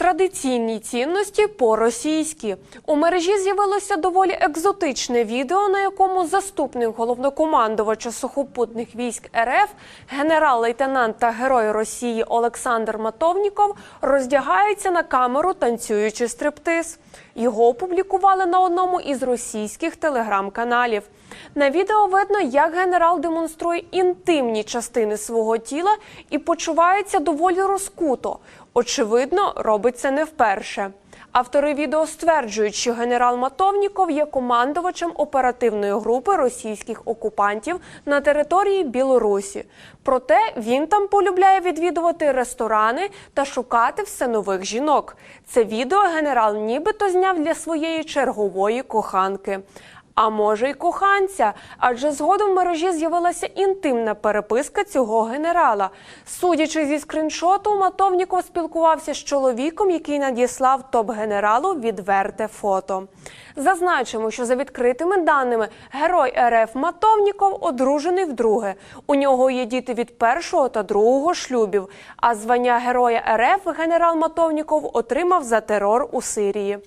Традиційні цінності по-російськи у мережі з'явилося доволі екзотичне відео, на якому заступник головнокомандувача сухопутних військ РФ, генерал-лейтенант та герой Росії Олександр Матовніков роздягається на камеру, танцюючи стриптиз. Його опублікували на одному із російських телеграм-каналів. На відео видно, як генерал демонструє інтимні частини свого тіла і почувається доволі розкуто. Очевидно, робить це не вперше. Автори відео стверджують, що генерал Матовніков є командувачем оперативної групи російських окупантів на території Білорусі. Проте він там полюбляє відвідувати ресторани та шукати все нових жінок. Це відео генерал нібито зняв для своєї чергової коханки. А може й коханця, адже згодом в мережі з'явилася інтимна переписка цього генерала. Судячи зі скріншоту, Матовніков спілкувався з чоловіком, який надіслав топ-генералу відверте фото. Зазначимо, що за відкритими даними герой РФ Матовніков одружений вдруге. У нього є діти від першого та другого шлюбів. А звання героя РФ генерал Матовніков отримав за терор у Сирії.